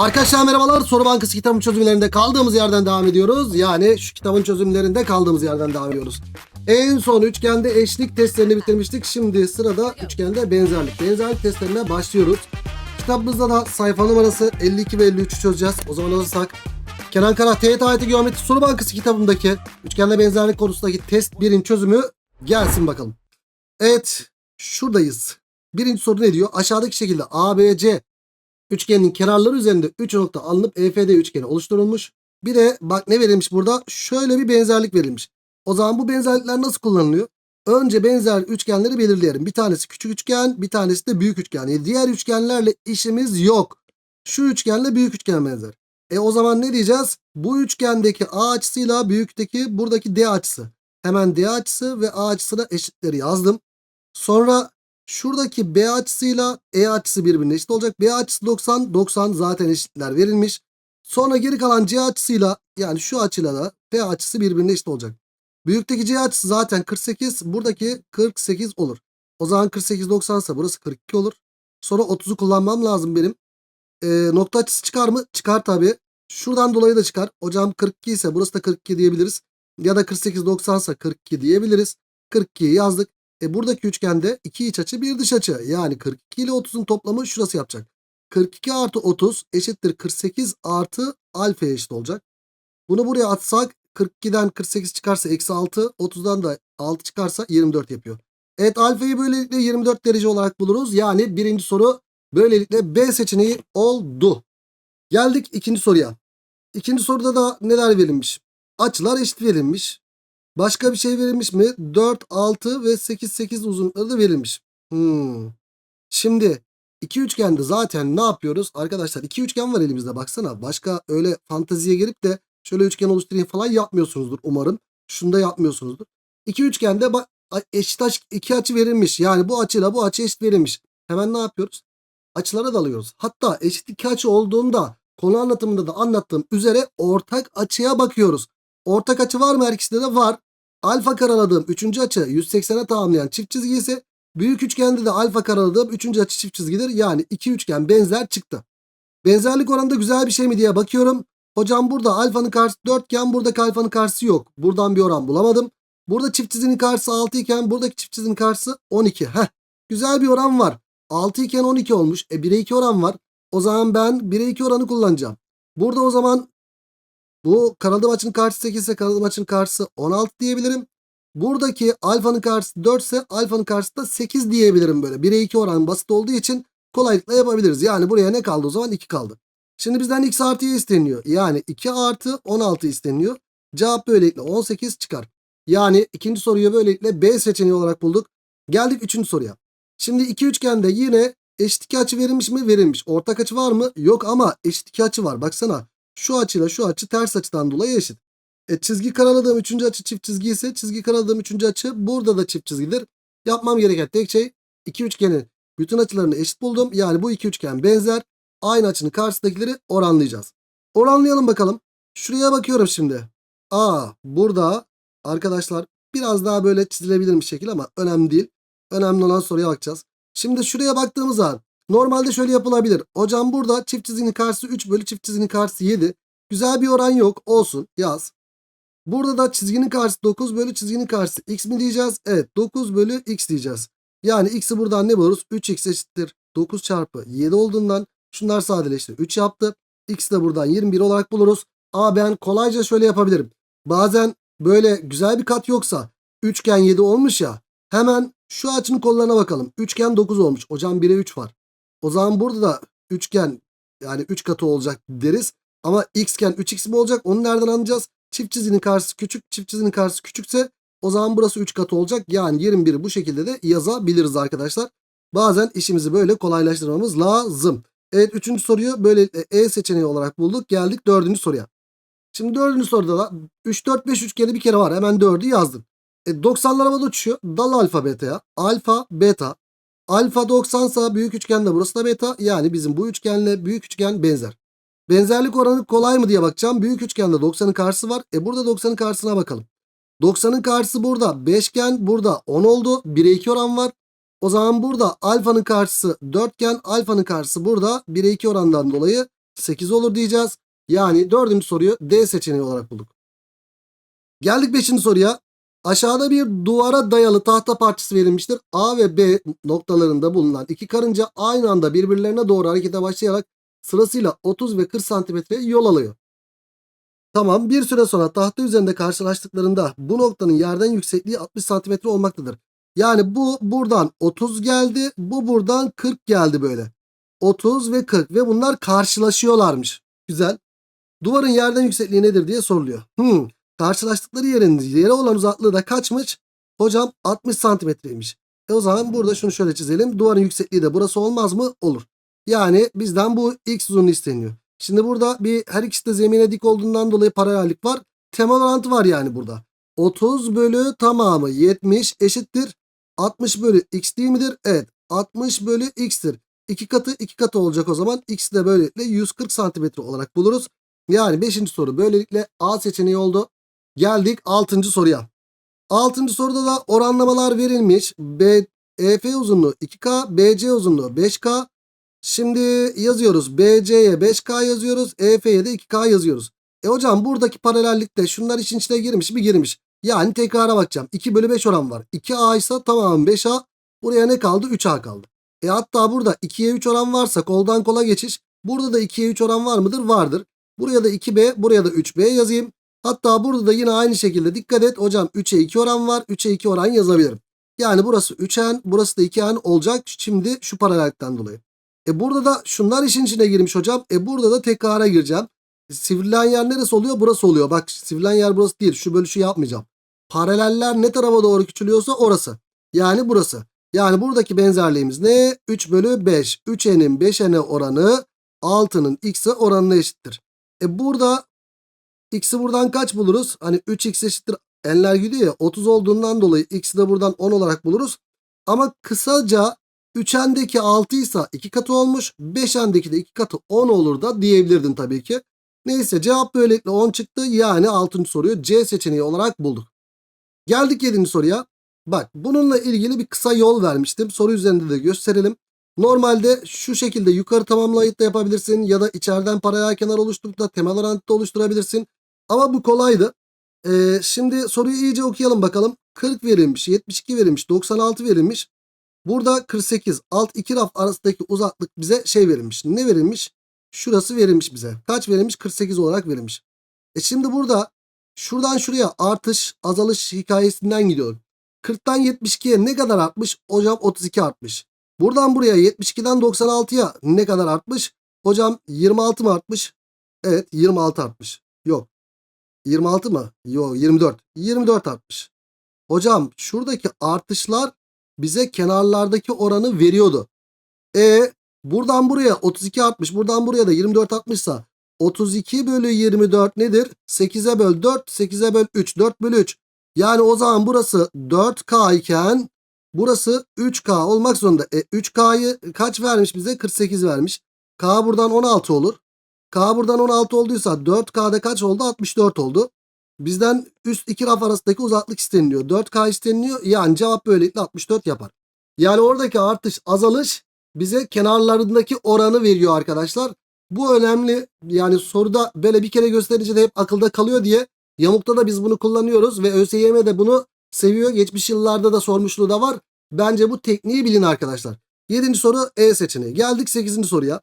Arkadaşlar merhabalar. Soru Bankası kitabın çözümlerinde kaldığımız yerden devam ediyoruz. Yani şu kitabın çözümlerinde kaldığımız yerden devam ediyoruz. En son üçgende eşlik testlerini bitirmiştik. Şimdi sırada üçgende benzerlik. Benzerlik testlerine başlıyoruz. Kitabımızda da sayfa numarası 52 ve 53'ü çözeceğiz. O zaman hazırsak Kenan Kara TYT AYT Geometri Soru Bankası kitabındaki üçgende benzerlik konusundaki test 1'in çözümü gelsin bakalım. Evet şuradayız. Birinci soru ne diyor? Aşağıdaki şekilde ABC üçgenin kenarları üzerinde 3 nokta alınıp EFD üçgeni oluşturulmuş. Bir de bak ne verilmiş burada? Şöyle bir benzerlik verilmiş. O zaman bu benzerlikler nasıl kullanılıyor? Önce benzer üçgenleri belirleyelim. Bir tanesi küçük üçgen, bir tanesi de büyük üçgen. Yani diğer üçgenlerle işimiz yok. Şu üçgenle büyük üçgen benzer. E o zaman ne diyeceğiz? Bu üçgendeki A açısıyla büyükteki buradaki D açısı. Hemen D açısı ve A açısına eşitleri yazdım. Sonra şuradaki B açısıyla E açısı birbirine eşit olacak. B açısı 90, 90 zaten eşitler verilmiş. Sonra geri kalan C açısıyla yani şu açıyla da P açısı birbirine eşit olacak. Büyükteki C açısı zaten 48, buradaki 48 olur. O zaman 48 90 ise burası 42 olur. Sonra 30'u kullanmam lazım benim. Ee, nokta açısı çıkar mı? Çıkar tabii. Şuradan dolayı da çıkar. Hocam 42 ise burası da 42 diyebiliriz. Ya da 48 90 ise 42 diyebiliriz. 42'yi yazdık. E buradaki üçgende iki iç açı bir dış açı. Yani 42 ile 30'un toplamı şurası yapacak. 42 artı 30 eşittir 48 artı alfa eşit olacak. Bunu buraya atsak 42'den 48 çıkarsa eksi 6 30'dan da 6 çıkarsa 24 yapıyor. Evet alfayı böylelikle 24 derece olarak buluruz. Yani birinci soru böylelikle B seçeneği oldu. Geldik ikinci soruya. İkinci soruda da neler verilmiş? Açılar eşit verilmiş. Başka bir şey verilmiş mi? 4, 6 ve 8, 8 uzunlukları da verilmiş. Hmm. Şimdi iki üçgende zaten ne yapıyoruz? Arkadaşlar iki üçgen var elimizde baksana. Başka öyle fanteziye gelip de şöyle üçgen oluşturayım falan yapmıyorsunuzdur umarım. Şunu da yapmıyorsunuzdur. İki üçgende ba- eşit iki açı verilmiş. Yani bu açıyla bu açı eşit verilmiş. Hemen ne yapıyoruz? Açılara dalıyoruz. Hatta eşit iki açı olduğunda konu anlatımında da anlattığım üzere ortak açıya bakıyoruz. Ortak açı var mı her ikisinde de var. Alfa karaladığım 3. açı 180'e tamamlayan çift çizgi ise büyük üçgende de alfa karaladığım 3. açı çift çizgidir. Yani iki üçgen benzer çıktı. Benzerlik oranında güzel bir şey mi diye bakıyorum. Hocam burada alfanın karşısı 4 iken buradaki alfanın karşısı yok. Buradan bir oran bulamadım. Burada çift çizginin karşısı 6 iken buradaki çift çizginin karşısı 12. Heh, güzel bir oran var. 6 iken 12 olmuş. E 1'e 2 oran var. O zaman ben 1'e 2 oranı kullanacağım. Burada o zaman bu karaladığım açının karşısı 8 ise karaladığım açının karşısı 16 diyebilirim. Buradaki alfanın karşısı 4 ise alfanın karşısı da 8 diyebilirim böyle. 1'e 2 oran basit olduğu için kolaylıkla yapabiliriz. Yani buraya ne kaldı o zaman? 2 kaldı. Şimdi bizden x artı y isteniyor. Yani 2 artı 16 isteniyor. Cevap böylelikle 18 çıkar. Yani ikinci soruyu böylelikle B seçeneği olarak bulduk. Geldik üçüncü soruya. Şimdi iki üçgende yine eşit açı verilmiş mi? Verilmiş. Ortak açı var mı? Yok ama eşit açı var. Baksana şu açıyla şu açı ters açıdan dolayı eşit. E, çizgi karaladığım üçüncü açı çift çizgi ise çizgi karaladığım üçüncü açı burada da çift çizgidir. Yapmam gereken tek şey iki üçgenin bütün açılarını eşit buldum. Yani bu iki üçgen benzer. Aynı açının karşısındakileri oranlayacağız. Oranlayalım bakalım. Şuraya bakıyorum şimdi. A burada arkadaşlar biraz daha böyle çizilebilir bir şekil ama önemli değil. Önemli olan soruya bakacağız. Şimdi şuraya baktığımız zaman normalde şöyle yapılabilir. Hocam burada çift çizginin karşısı 3 bölü çift çizginin karşısı 7. Güzel bir oran yok. Olsun yaz. Burada da çizginin karşısı 9 bölü çizginin karşısı x mi diyeceğiz? Evet 9 bölü x diyeceğiz. Yani x'i buradan ne buluruz? 3x eşittir 9 çarpı 7 olduğundan şunlar sadeleşti. 3 yaptı. X'i de buradan 21 olarak buluruz. Ama ben kolayca şöyle yapabilirim. Bazen böyle güzel bir kat yoksa üçgen 7 olmuş ya. Hemen şu açının kollarına bakalım. Üçgen 9 olmuş. Hocam 1'e 3 var. O zaman burada da üçgen yani 3 katı olacak deriz. Ama x'ken 3x mi olacak? Onu nereden anlayacağız? Çift çizginin karşısı küçük, çift çizginin karşısı küçükse o zaman burası 3 katı olacak. Yani 21'i bu şekilde de yazabiliriz arkadaşlar. Bazen işimizi böyle kolaylaştırmamız lazım. Evet üçüncü soruyu böyle E seçeneği olarak bulduk. Geldik dördüncü soruya. Şimdi dördüncü soruda da 3, 4, 5 üçgeni bir kere var. Hemen 4'ü yazdım. E, 90'lar havada uçuyor. Dal alfa beta'ya. Alfa beta. Alfa 90 sa büyük üçgende burası da beta. Yani bizim bu üçgenle büyük üçgen benzer. Benzerlik oranı kolay mı diye bakacağım. Büyük üçgende 90'ın karşısı var. E burada 90'ın karşısına bakalım. 90'ın karşısı burada. Beşgen burada 10 oldu. 1'e 2 oran var. O zaman burada alfanın karşısı 4 iken alfanın karşısı burada 1'e 2 orandan dolayı 8 olur diyeceğiz. Yani dördüncü soruyu D seçeneği olarak bulduk. Geldik beşinci soruya. Aşağıda bir duvara dayalı tahta parçası verilmiştir. A ve B noktalarında bulunan iki karınca aynı anda birbirlerine doğru harekete başlayarak sırasıyla 30 ve 40 santimetre yol alıyor. Tamam bir süre sonra tahta üzerinde karşılaştıklarında bu noktanın yerden yüksekliği 60 santimetre olmaktadır. Yani bu buradan 30 geldi bu buradan 40 geldi böyle. 30 ve 40 ve bunlar karşılaşıyorlarmış. Güzel. Duvarın yerden yüksekliği nedir diye soruluyor. Hmm. Karşılaştıkları yerin yere olan uzaklığı da kaçmış? Hocam 60 santimetreymiş. E o zaman burada şunu şöyle çizelim. Duvarın yüksekliği de burası olmaz mı? Olur. Yani bizden bu x uzunluğu isteniyor. Şimdi burada bir her ikisi de zemine dik olduğundan dolayı paralellik var. Temel orantı var yani burada. 30 bölü tamamı 70 eşittir. 60 bölü x değil midir? Evet. 60 bölü x'tir. 2 katı 2 katı olacak o zaman. X de böylelikle 140 santimetre olarak buluruz. Yani 5. soru böylelikle A seçeneği oldu. Geldik 6. soruya. 6. soruda da oranlamalar verilmiş. B, EF uzunluğu 2K, BC uzunluğu 5K. Şimdi yazıyoruz. BC'ye 5K yazıyoruz. EF'ye de 2K yazıyoruz. E hocam buradaki paralellikte şunlar için içine girmiş mi girmiş. Yani tekrara bakacağım. 2 bölü 5 oran var. 2A ise tamam 5A. Buraya ne kaldı? 3A kaldı. E hatta burada 2'ye 3 oran varsa koldan kola geçiş. Burada da 2'ye 3 oran var mıdır? Vardır. Buraya da 2B, buraya da 3B yazayım. Hatta burada da yine aynı şekilde dikkat et. Hocam 3'e 2 oran var. 3'e 2 oran yazabilirim. Yani burası 3N, burası da 2N olacak. Şimdi şu paralellikten dolayı. E burada da şunlar işin içine girmiş hocam. E burada da tekrara gireceğim. Sivrilen yer neresi oluyor? Burası oluyor. Bak sivrilen yer burası değil. Şu bölüşü yapmayacağım. Paraleller ne tarafa doğru küçülüyorsa orası. Yani burası. Yani buradaki benzerliğimiz ne? 3 bölü 5. 3n'in 5n'e oranı 6'nın x'e oranına eşittir. E burada x'i buradan kaç buluruz? Hani 3x eşittir n'ler gidiyor ya 30 olduğundan dolayı x'i de buradan 10 olarak buluruz. Ama kısaca 3n'deki 6 ise 2 katı olmuş. 5n'deki de 2 katı 10 olur da diyebilirdin tabii ki. Neyse cevap böylelikle 10 çıktı. Yani 6. soruyu C seçeneği olarak bulduk. Geldik 7. soruya. Bak bununla ilgili bir kısa yol vermiştim. Soru üzerinde de gösterelim. Normalde şu şekilde yukarı tamamlayıp da yapabilirsin ya da içeriden paralel kenar oluşturup da temel orantı oluşturabilirsin. Ama bu kolaydı. Ee, şimdi soruyu iyice okuyalım bakalım. 40 verilmiş, 72 verilmiş, 96 verilmiş. Burada 48 alt iki raf arasındaki uzaklık bize şey verilmiş. Ne verilmiş? Şurası verilmiş bize. Kaç verilmiş? 48 olarak verilmiş. E şimdi burada şuradan şuraya artış azalış hikayesinden gidiyorum. 40'tan 72'ye ne kadar artmış? Hocam 32 artmış. Buradan buraya 72'den 96'ya ne kadar artmış? Hocam 26 mı artmış? Evet 26 artmış. Yok. 26 mı? Yok 24. 24 artmış. Hocam şuradaki artışlar bize kenarlardaki oranı veriyordu. E buradan buraya 32 artmış. Buradan buraya da 24 artmışsa 32 bölü 24 nedir? 8'e böl 4, 8'e böl 3, 4 bölü 3. Yani o zaman burası 4K iken burası 3K olmak zorunda. E 3K'yı kaç vermiş bize? 48 vermiş. K buradan 16 olur. K buradan 16 olduysa 4K'da kaç oldu? 64 oldu. Bizden üst iki raf arasındaki uzaklık isteniliyor. 4K isteniliyor. Yani cevap böylelikle 64 yapar. Yani oradaki artış azalış bize kenarlarındaki oranı veriyor arkadaşlar. Bu önemli. Yani soruda böyle bir kere gösterince de hep akılda kalıyor diye Yamukta da biz bunu kullanıyoruz ve ÖSYM de bunu seviyor. Geçmiş yıllarda da sormuşluğu da var. Bence bu tekniği bilin arkadaşlar. 7. soru E seçeneği. Geldik 8. soruya.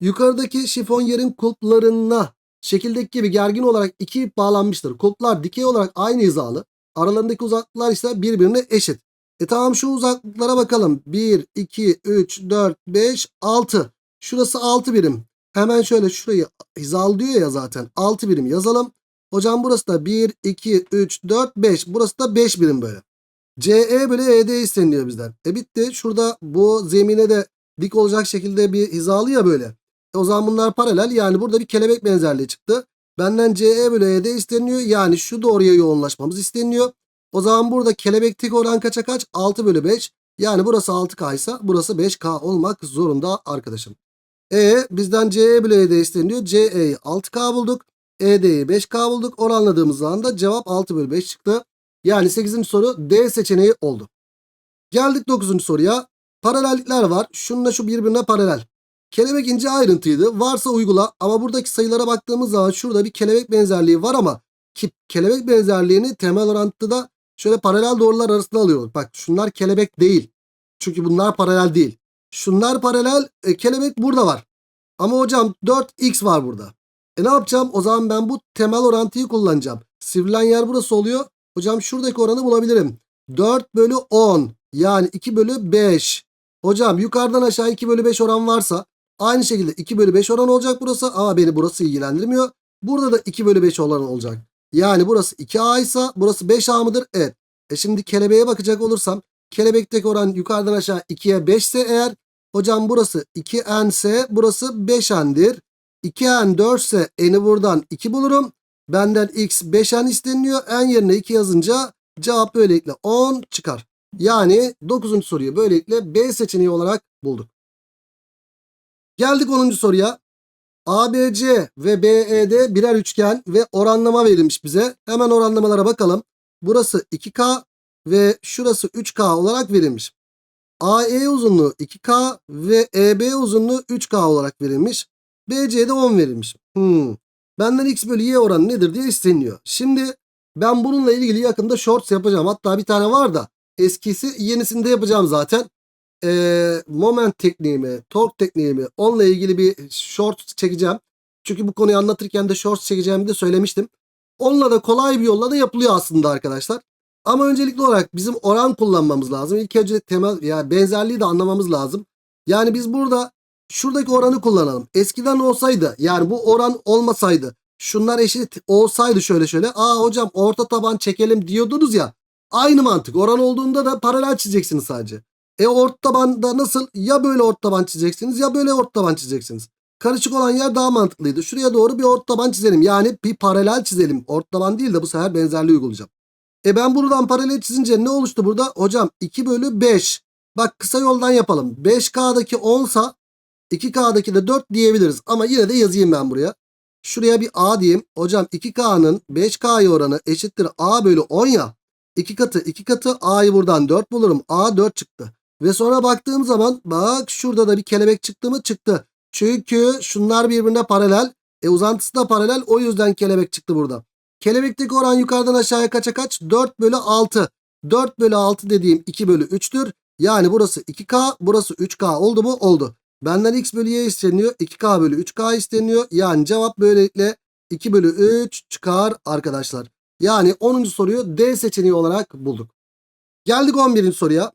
Yukarıdaki şifon yerin kulplarına şekildeki gibi gergin olarak iki ip bağlanmıştır. Kulplar dikey olarak aynı hizalı. Aralarındaki uzaklıklar ise birbirine eşit. E tamam şu uzaklıklara bakalım. 1, 2, 3, 4, 5, 6. Şurası 6 birim. Hemen şöyle şurayı hizalı diyor ya zaten. 6 birim yazalım. Hocam burası da 1, 2, 3, 4, 5. Burası da 5 birim böyle. CE bölü ED isteniyor bizden. E bitti. Şurada bu zemine de dik olacak şekilde bir hizalı ya böyle. E o zaman bunlar paralel. Yani burada bir kelebek benzerliği çıktı. Benden CE bölü ED isteniyor. Yani şu doğruya yoğunlaşmamız isteniyor. O zaman burada kelebektik oran kaça kaç? 6 bölü 5. Yani burası 6K ise burası 5K olmak zorunda arkadaşım. E bizden CE bölü ED isteniyor. CE'yi 6K bulduk. ED'yi 5K bulduk. Oranladığımız zaman da cevap 6 bölü 5 çıktı. Yani 8. soru D seçeneği oldu. Geldik 9. soruya. Paralellikler var. Şununla şu birbirine paralel. Kelebek ince ayrıntıydı. Varsa uygula ama buradaki sayılara baktığımız zaman şurada bir kelebek benzerliği var ama ki kelebek benzerliğini temel orantıda şöyle paralel doğrular arasında alıyoruz. Bak şunlar kelebek değil. Çünkü bunlar paralel değil. Şunlar paralel e, kelebek burada var. Ama hocam 4x var burada. E ne yapacağım? O zaman ben bu temel orantıyı kullanacağım. Sivrilen yer burası oluyor. Hocam şuradaki oranı bulabilirim. 4 bölü 10 yani 2 bölü 5. Hocam yukarıdan aşağı 2 bölü 5 oran varsa aynı şekilde 2 bölü 5 oran olacak burası ama beni burası ilgilendirmiyor. Burada da 2 bölü 5 oran olacak. Yani burası 2A ise burası 5A mıdır? Evet. E şimdi kelebeğe bakacak olursam kelebekteki oran yukarıdan aşağı 2'ye 5 ise eğer hocam burası 2N ise burası 5N'dir. 2N 4 ise N'i buradan 2 bulurum. Benden X 5N isteniyor. N yerine 2 yazınca cevap böylelikle 10 çıkar. Yani 9. soruyu böylelikle B seçeneği olarak bulduk. Geldik 10. soruya. ABC ve BED birer üçgen ve oranlama verilmiş bize. Hemen oranlamalara bakalım. Burası 2K ve şurası 3K olarak verilmiş. AE uzunluğu 2K ve EB uzunluğu 3K olarak verilmiş. BC'de 10 verilmiş. Hmm. Benden x bölü y oranı nedir diye isteniyor. Şimdi ben bununla ilgili yakında shorts yapacağım. Hatta bir tane var da eskisi yenisini de yapacağım zaten. Ee, moment tekniğimi, torque tekniğimi onunla ilgili bir short çekeceğim. Çünkü bu konuyu anlatırken de shorts çekeceğimi de söylemiştim. Onunla da kolay bir yolla da yapılıyor aslında arkadaşlar. Ama öncelikli olarak bizim oran kullanmamız lazım. İlk önce temel yani benzerliği de anlamamız lazım. Yani biz burada şuradaki oranı kullanalım. Eskiden olsaydı yani bu oran olmasaydı şunlar eşit olsaydı şöyle şöyle. Aa hocam orta taban çekelim diyordunuz ya. Aynı mantık. Oran olduğunda da paralel çizeceksiniz sadece. E orta tabanda nasıl? Ya böyle orta taban çizeceksiniz ya böyle orta taban çizeceksiniz. Karışık olan yer daha mantıklıydı. Şuraya doğru bir orta taban çizelim. Yani bir paralel çizelim. Orta taban değil de bu sefer benzerliği uygulayacağım. E ben buradan paralel çizince ne oluştu burada? Hocam 2 bölü 5. Bak kısa yoldan yapalım. 5K'daki 10 sa 2K'daki de 4 diyebiliriz. Ama yine de yazayım ben buraya. Şuraya bir A diyeyim. Hocam 2K'nın 5K'ya oranı eşittir A bölü 10 ya. 2 katı 2 katı A'yı buradan 4 bulurum. A 4 çıktı. Ve sonra baktığım zaman bak şurada da bir kelebek çıktı mı? Çıktı. Çünkü şunlar birbirine paralel. E uzantısı da paralel. O yüzden kelebek çıktı burada. Kelebekteki oran yukarıdan aşağıya kaça kaç? 4 bölü 6. 4 bölü 6 dediğim 2 bölü 3'tür. Yani burası 2K burası 3K oldu mu? Oldu. Benden x bölü y isteniyor. 2K bölü 3K isteniyor. Yani cevap böylelikle 2 bölü 3 çıkar arkadaşlar. Yani 10. soruyu D seçeneği olarak bulduk. Geldik 11. soruya.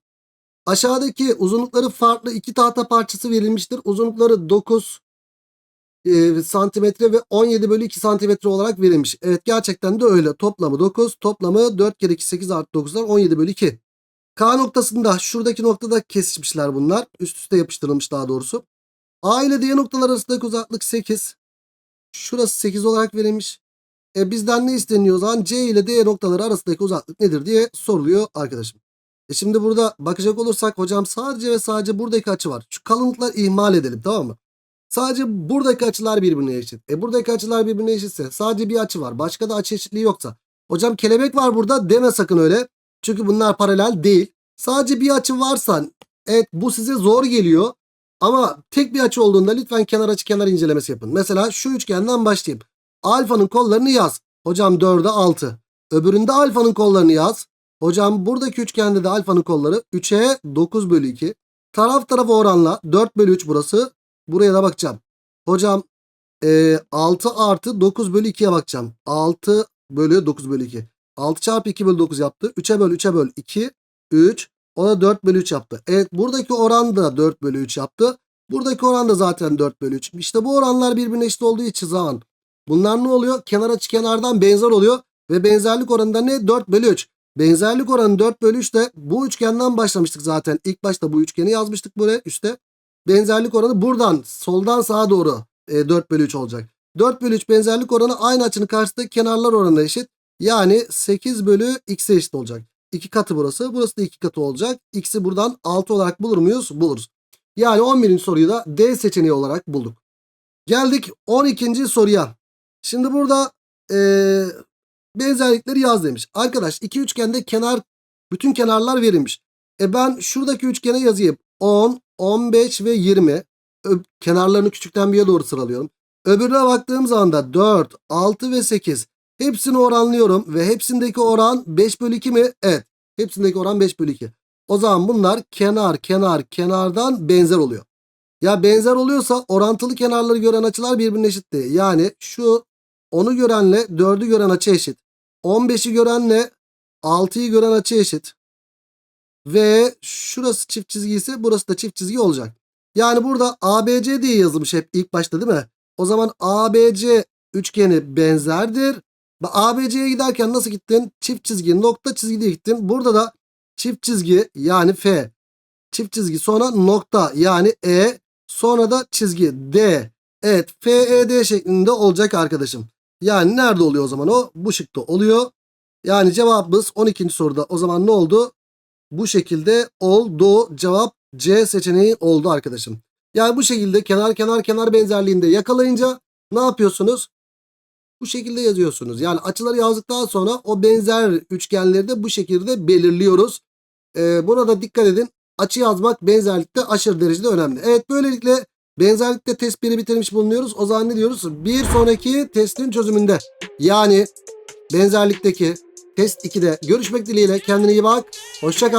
Aşağıdaki uzunlukları farklı iki tahta parçası verilmiştir. Uzunlukları 9 e, santimetre ve 17 bölü 2 santimetre olarak verilmiş. Evet gerçekten de öyle. Toplamı 9. Toplamı 4 kere 2 8 artı 9'lar 17 bölü 2. K noktasında şuradaki noktada kesişmişler bunlar. Üst üste yapıştırılmış daha doğrusu. A ile D noktalar arasındaki uzaklık 8. Şurası 8 olarak verilmiş. E bizden ne isteniyor o zaman? C ile D noktaları arasındaki uzaklık nedir diye soruluyor arkadaşım. E şimdi burada bakacak olursak hocam sadece ve sadece buradaki açı var. Şu kalınlıklar ihmal edelim tamam mı? Sadece buradaki açılar birbirine eşit. E buradaki açılar birbirine eşitse sadece bir açı var. Başka da açı eşitliği yoksa. Hocam kelebek var burada deme sakın öyle. Çünkü bunlar paralel değil. Sadece bir açı varsa evet bu size zor geliyor. Ama tek bir açı olduğunda lütfen kenar açı kenar incelemesi yapın. Mesela şu üçgenden başlayayım. Alfanın kollarını yaz. Hocam 4'e 6. Öbüründe alfanın kollarını yaz. Hocam buradaki üçgende de alfanın kolları 3'e 9 bölü 2. Taraf tarafa oranla 4 bölü 3 burası. Buraya da bakacağım. Hocam e, 6 artı 9 bölü 2'ye bakacağım. 6 bölü 9 bölü 2. 6 çarpı 2 bölü 9 yaptı. 3'e böl 3'e böl 2. 3. O da 4 bölü 3 yaptı. Evet buradaki oran da 4 bölü 3 yaptı. Buradaki oran da zaten 4 bölü 3. İşte bu oranlar birbirine eşit olduğu için zaman. Bunlar ne oluyor? Kenar açı kenardan benzer oluyor. Ve benzerlik oranı da ne? 4 bölü 3. Benzerlik oranı 4 bölü 3 de bu üçgenden başlamıştık zaten. İlk başta bu üçgeni yazmıştık buraya üstte. Benzerlik oranı buradan soldan sağa doğru e, 4 bölü 3 olacak. 4 bölü 3 benzerlik oranı aynı açının karşısındaki kenarlar oranına eşit. Yani 8 bölü x'e eşit olacak. 2 katı burası. Burası da 2 katı olacak. X'i buradan 6 olarak bulur muyuz? Buluruz. Yani 11. soruyu da D seçeneği olarak bulduk. Geldik 12. soruya. Şimdi burada e, benzerlikleri yaz demiş. Arkadaş iki üçgende kenar bütün kenarlar verilmiş. E ben şuradaki üçgene yazayım. 10, 15 ve 20. ö- kenarlarını küçükten büyüğe doğru sıralıyorum. Öbürüne baktığım zaman da 4, 6 ve 8. Hepsini oranlıyorum ve hepsindeki oran 5 bölü 2 mi? Evet. Hepsindeki oran 5 bölü 2. O zaman bunlar kenar, kenar, kenardan benzer oluyor. Ya benzer oluyorsa orantılı kenarları gören açılar birbirine eşitti. Yani şu 10'u görenle 4'ü gören açı eşit. 15'i görenle 6'yı gören açı eşit. Ve şurası çift çizgi ise burası da çift çizgi olacak. Yani burada ABC diye yazılmış hep ilk başta değil mi? O zaman ABC üçgeni benzerdir. ABC'ye giderken nasıl gittin? Çift çizgi, nokta çizgi diye gittin. Burada da çift çizgi yani F. Çift çizgi sonra nokta yani E. Sonra da çizgi D. Evet FED şeklinde olacak arkadaşım. Yani nerede oluyor o zaman o? Bu şıkta oluyor. Yani cevabımız 12. soruda o zaman ne oldu? Bu şekilde oldu. Cevap C seçeneği oldu arkadaşım. Yani bu şekilde kenar kenar kenar benzerliğinde yakalayınca ne yapıyorsunuz? Bu şekilde yazıyorsunuz. Yani açıları yazdıktan sonra o benzer üçgenleri de bu şekilde belirliyoruz. Ee, buna da dikkat edin. Açı yazmak benzerlikte aşırı derecede önemli. Evet böylelikle benzerlikte test 1'i bitirmiş bulunuyoruz. O zaman ne diyoruz? Bir sonraki testin çözümünde. Yani benzerlikteki test 2'de görüşmek dileğiyle. Kendine iyi bak. Hoşça